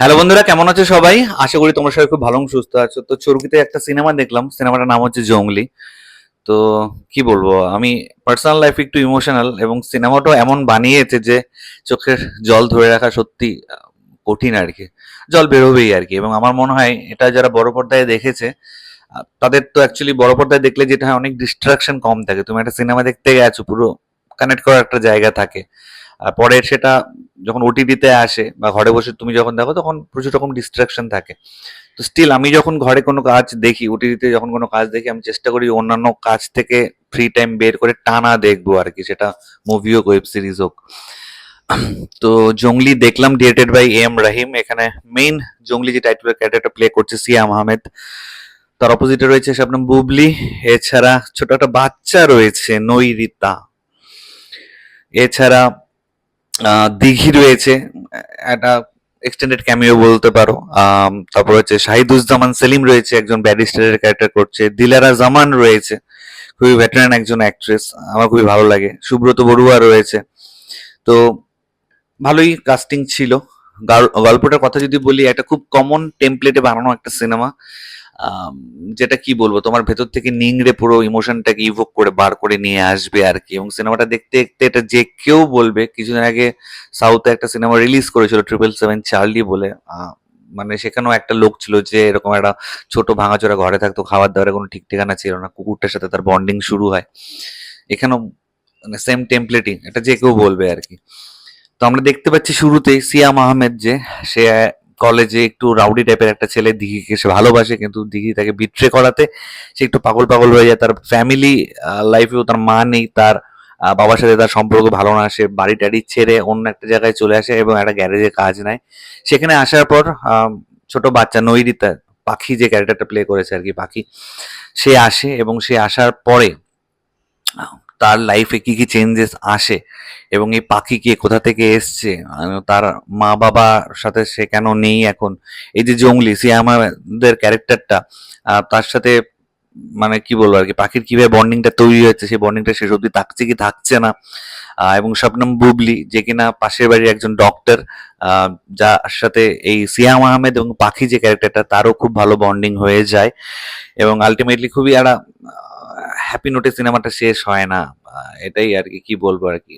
Hello বন্ধুরা, কেমন আছো সবাই? আশা করি তোমরা সবাই খুব ভালো সুস্থ আছো। তো চরকিতে একটা সিনেমা দেখলাম, সিনেমাটার নাম হচ্ছে জঙ্গলি। তো কি বলব, আমি পার্সোনাল লাইফ একটু ইমোশনাল এবং সিনেমাটাও এমন বানিয়েছে যে চোখের জল ধরে রাখা সত্যি কঠিন আর কি। জল বেরোবেই আর কি এবং আমার মনে হয় এটা যারা বড় পর্দায় দেখেছে তাদের তো অ্যাকচুয়ালি বড় পর্দায় দেখলে যেটা হয় অনেক ডিস্ট্রাকশন কম থাকে। তুমি একটা সিনেমা দেখতে গেছো, পুরো কানেক্ট করার একটা জায়গা থাকে। আর পরে সেটা যখন ওটিটিতে আসে বা ঘরে বসে তুমি যখন দেখো, তখন প্রচুর রকম ডিস্ট্রাকশন থাকে। তো স্টিল আমি যখন ঘরে কোনো কাজ দেখি ওটিটিতে যখন কোনো কাজ দেখি, আমি চেষ্টা করি অন্যান্য কাজ থেকে ফ্রি টাইম বের করে টানা দেখব আর কি, সেটা মুভি হোক ওয়েব সিরিজ হোক। তো জঙ্গলি দেখলাম ডিরেক্টেড বাই এম রাহিম এখানে মেইন জঙ্গলি যে টাইটেলের ক্যারেক্টারটা প্লে করছে সিয়াম আহমেদ তার অপোজিটে রয়েছে শাবনম বুবলি এছাড়া ছোট একটা বাচ্চা রয়েছে, নৈরিতা। এছাড়া দিঘি রয়েছে, একটা এক্সটেন্ডেড ক্যামিও বলতে পারো। তারপর হচ্ছে শাহিদুজ্জামান সেলিম রয়েছে, একজন ব্যারিস্টারের ক্যারেক্টার করছে। দিলারা জামান রয়েছে, খুবই ভেটারান একজন অ্যাক্ট্রেস আমার খুবই ভালো লাগে। সুব্রত বড়ুয়া রয়েছে। তো ভালোই কাস্টিং ছিল। গাল- গল্পটার কথা যদি বলি, একটা খুব কমন টেমপ্লেটে বানানো একটা সিনেমা যেটা কি বলব, তোমার ভেতর থেকে নিংড়ে পুরো ইমোশনটাকে ইভোক করে, বার করে নিয়ে আসবে আর কি। এবং সিনেমাটা দেখতে দেখতে এটা যে কেউ বলবে, কিছুদিন আগে সাউথে একটা সিনেমা রিলিজ করেছিল ট্রিপল সেভেন চার্লি বলে মানে সেখানেও একটা লোক ছিল যে এরকম একটা ছোট ভাঙাচোরা ঘরে থাকতো খাবার দাবারের কোনো ঠিক ঠিকানা ছিল না, কুকুরটার সাথে তার বন্ডিং শুরু হয়। এখানেও মানে সেম টেমপ্লেটই এটা যে কেউ বলবে আর কি। তো আমরা দেখতে পাচ্ছি শুরুতেই সিয়াম আহমেদ যে, সে কলেজে একটু রাউডি টাইপের একটা ছেলে দিঘিকে সে ভালোবাসে, কিন্তু দিঘি তাকে বিট্রে করাতে সে একটু পাগল পাগল হয়ে যায়। তার ফ্যামিলি লাইফেও তার মা নেই, তার বাবার সাথে তার সম্পর্ক ভালো না। সে বাড়ি টাড়ি ছেড়ে অন্য একটা জায়গায় চলে আসে এবং একটা গ্যারেজে কাজ নেয়। সেখানে আসার পর ছোট বাচ্চা নৈরিতা পাখি যে ক্যারেক্টারটা প্লে করেছে আর কি, পাখি, সে আসে এবং সে আসার পরে তার লাইফে কি কি চেঞ্জেস আসে এবং এই পাখি কে কোথা থেকে এসছে? তার মা বাবার সাথে সে কেন নেই এখন? এই যে জঙ্গলি, সে আমাদের ক্যারেক্টারটা তার সাথে মানে কি বলব আর কি, পাখির কীভাবে বন্ডিংটা তৈরি হচ্ছে সেই বন্ডিংটা শেষ অব্দি থাকছে কি থাকছে না? এবং শবনম বুবলি, যে কিনা পাশের বাড়ির একজন ডক্টর যার সাথে এই সিয়াম আহমেদ এবং পাখি যে ক্যারেক্টারটা তারও খুব ভালো বন্ডিং হয়ে যায়। এবং আলটিমেটলি খুবই একটা হ্যাপি নোটে সিনেমাটা শেষ হয় না এটাই আর কি কি বলব আর কি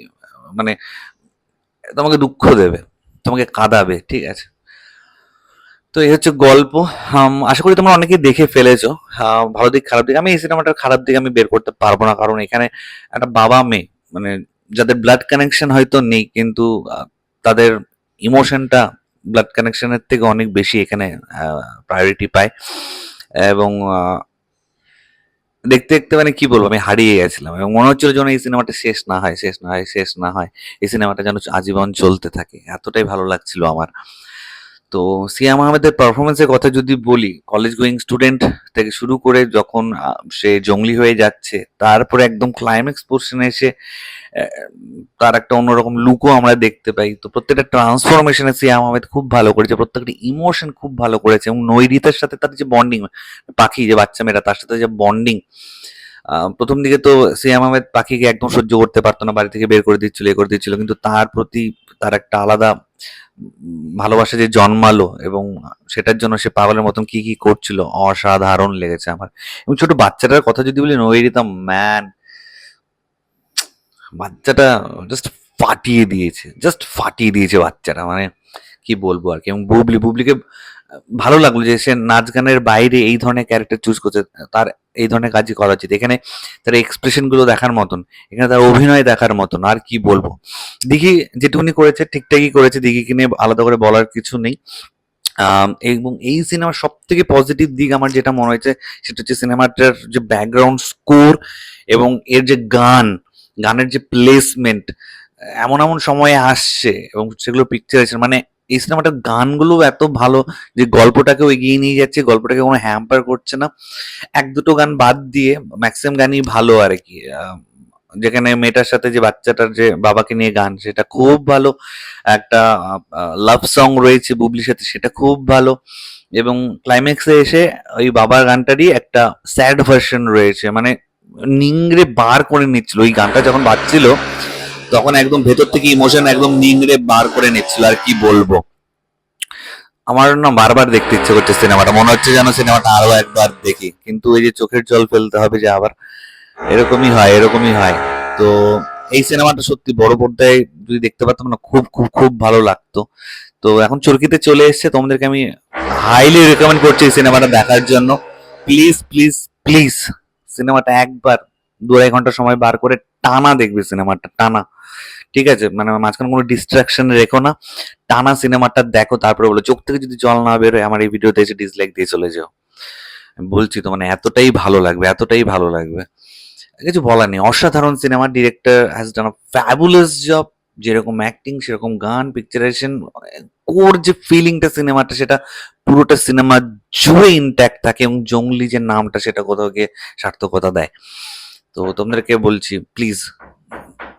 মানে তোমাকে দুঃখ দেবে, তোমাকে কাঁদাবে, ঠিক আছে? তো এই হচ্ছে গল্প আশা করি তোমরা অনেকেই দেখে ফেলেছো ভালো দিক, খারাপ দিক, আমি এই সিনেমাটার খারাপ দিক আমি বের করতে পারব না, কারণ এখানে একটা বাবা মেয়ে মানে যাদের ব্লাড কানেকশন হয়তো নেই, কিন্তু তাদের ইমোশনটা ব্লাড কানেকশনের থেকে অনেক বেশি এখানে প্রায়োরিটি পায়। এবং দেখতে দেখতে মানে কি বলব, আমি হারিয়ে গেছিলাম এবং মনে হচ্ছিল যেন এই সিনেমাটা শেষ না হয়, শেষ না হয়, শেষ না হয়। এই সিনেমাটা যেন আজীবন চলতে থাকে। এতটাই ভালো লাগছিল আমার। তো সিয়াম আহমেদের পারফরমেন্সের কথা যদি বলি কলেজ গোয়িং স্টুডেন্ট থেকে শুরু করে যখন সে জঙ্গলি হয়ে যাচ্ছে, তারপরে একদম ক্লাইম্যাক্স পোর্শনে এসে তার একটা অন্যরকম লুকও আমরা দেখতে পাই। তো প্রত্যেকটা ট্রান্সফরমেশনে সিয়াম আহমেদ খুব ভালো করেছে, প্রত্যেকটা ইমোশন খুব ভালো করেছে এবং নৈরিতার সাথে তার যে বন্ডিং পাখি, যে বাচ্চা মেয়েরা তার সাথে যে বন্ডিং প্রথম দিকে তো সিয়াম আহমেদ পাখিকে একদম সহ্য করতে পারতো না, বাড়ি থেকে বের করে দিচ্ছিল, এ করে দিচ্ছিল, কিন্তু তার প্রতি তার একটা আলাদা ভালোবাসা যে জন্মালো এবং সেটার জন্য সে পাগলের মতন কি কি করছিল, অসাধারণ লেগেছে আমার। এবং ছোট বাচ্চাটার কথা যদি বলি, নৈরিতা ম্যান বাচ্চাটা জাস্ট ফাটিয়ে দিয়েছে জাস্ট ফাটিয়ে দিয়েছে বাচ্চাটা মানে কি বলব আর কি। এবং বুবলি, বুবলিকে ভালো লাগল যে সে নাচ গানের বাইরে এই ধরনের ক্যারেক্টার চুজ করছে, তার এই ধরনের কাজই করা উচিত। এখানে তার এক্সপ্রেশনগুলো দেখার মতন, এখানে তার অভিনয় দেখার মতন, আর কি বলব? দিঘি যেটুকুনি করেছে, ঠিকঠাকই করেছে, দিঘিকে নিয়ে আলাদা করে বলার কিছু নেই। এবং এই সিনেমার সব থেকে পজিটিভ দিক আমার যেটা মনে হয়েছে, সেটা হচ্ছে সিনেমাটার যে ব্যাকগ্রাউন্ড স্কোর এবং এর যে গান, গানের যে প্লেসমেন্ট এমন এমন সময়ে আসছে এবং সেগুলো পিকচার আছে মানে এই সিনেমাটার গানগুলো এত ভালো যে গল্পটাকেও এগিয়ে নিয়ে যাচ্ছে, গল্পটাকে কোনো হ্যাম্পার করছে না। এক দুটো গান বাদ দিয়ে ম্যাক্সিমাম গানই ভালো আর কি। যেখানে মেয়েটার সাথে যে বাচ্চাটার যে বাবাকে নিয়ে গান, সেটা খুব ভালো। একটা লাভ সং রয়েছে বুবলির সাথে, সেটা খুব ভালো। এবং ক্লাইম্যাক্সে এসে ওই বাবার গানটারই একটা স্যাড ভার্সন রয়েছে। মানে নিংড়ে বার করে নিচ্ছিল। ওই গানটা যখন বাজছিল তখন একদম ভেতর থেকে ইমোশন একদম নিংড়ে বার করে নিচ্ছিল, আর কি বলব? আমার না বারবার দেখতে ইচ্ছে করছে সিনেমাটা, মনে হচ্ছে যেন সিনেমাটা আরও একবার দেখি, কিন্তু ওই যে চোখের জল ফেলতে হবে যে আবার এরকমই হয় এরকমই হয়। তো এই সিনেমাটা সত্যি বড় পর্দায় যদি দেখতে পারতাম না, খুব খুব খুব ভালো লাগতো। তো এখন চরকিতে চলে এসেছে, তোমাদেরকে আমি হাইলি রেকমেন্ড করছি এই সিনেমাটা দেখার জন্য। প্লিজ প্লিজ প্লিজ সিনেমাটা একবার দু আড়াই ঘণ্টা সময় বার করে টানা দেখবে সিনেমাটা, টানা। ঠিক আছে? মানে মাঝখানে কোনো ডিস্ট্রাকশন রেখো না। টানা সিনেমাটা দেখো, তারপরে বলো, চোখ থেকে যদি জল না বেরোয়, আমার এই ভিডিওতে এসে ডিসলাইক দিয়ে চলে যাও। বলছি তো মানে এতটাই ভালো লাগবে, এতটাই ভালো লাগবে। কিছু বলার নেই। অসাধারণ cinema director has done fabulous job যেরকম অ্যাক্টিং সেরকম গান পিকচারাইজেশন কোর যে ফিলিংটা সিনেমাটা, সেটা পুরোটা সিনেমা জুড়ে ইনট্যাক্ট থাকে এবং জঙ্গলি যে নামটা, সেটা কোথাও গিয়ে সার্থকতা দেয়। তো তোমাদেরকে বলছি প্লিজ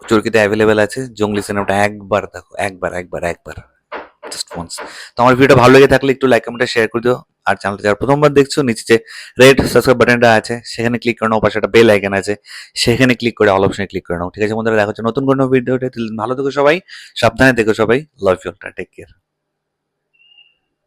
চরকিতে অ্যাভেলেবেল আছে, জঙ্গলি সিনেমাটা একবার দেখো, একবার একবার একবার জাস্ট ওয়ান্স তো আমার ভিডিওটা ভালো লেগে থাকলে একটু লাইক কমেন্টে শেয়ার করে দিও, আর চ্যানেলটা যারা প্রথমবার দেখছ, নিচে যে রেড সাবস্ক্রাইব বাটনটা আছে, সেখানে ক্লিক করে নাও, পাশে একটা বেল আইকন আছে, সেখানে ক্লিক করে অল অপশনে ক্লিক করে নাও। ঠিক আছে বন্ধুরা, দেখা হচ্ছে নতুন কোনো ভিডিওতে ভালো থেকো সবাই, সাবধানে দেখো সবাই। Love you take care